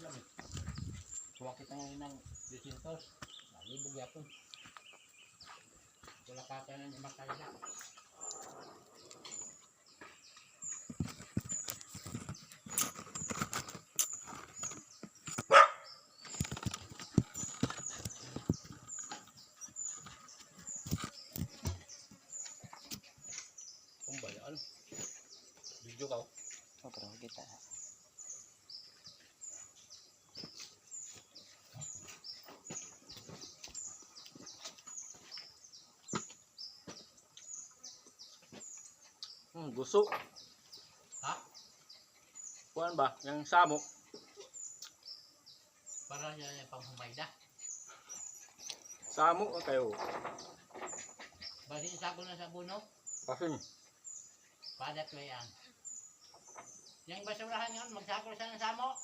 lang eh. Kuha kita ngayon ng 200. Nalibog yapon. Wala ka ka ng makalala. Kung ba yan? Video ka. oh. Oh, pero kita. Hmm, gusto. Ha? Kuan ba? Yung samo. Para yan yung panghumayda. Samo ang kayo. Basin sa na sa buno. Kasi Padat ko yan. Yung basurahan yun, magsako siya ng samo.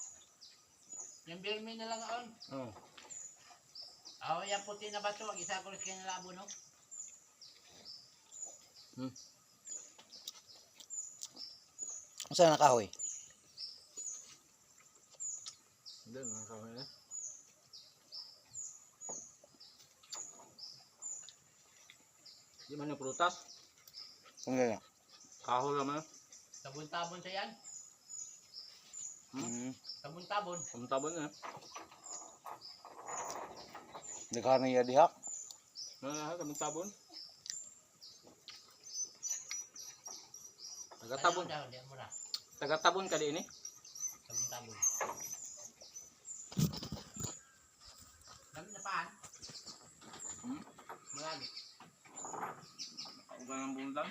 Yung birmi na lang on. oh, Aw, yung puti na bato, isako siya ng labo, no? Saan na kahoy? hindi ang kawin na. Di man yung prutas. Kung gano'n. Kahoy naman. Tabon-tabon siya yan. Hmm. Tabon-tabon. Kumtabon na. Daghan na iya diha. Na, kumtabon. Tagatabon. Tagatabon ka din eh. Tagatabon. Dami na paan. Hmm? Marami. Ugang ang bundang.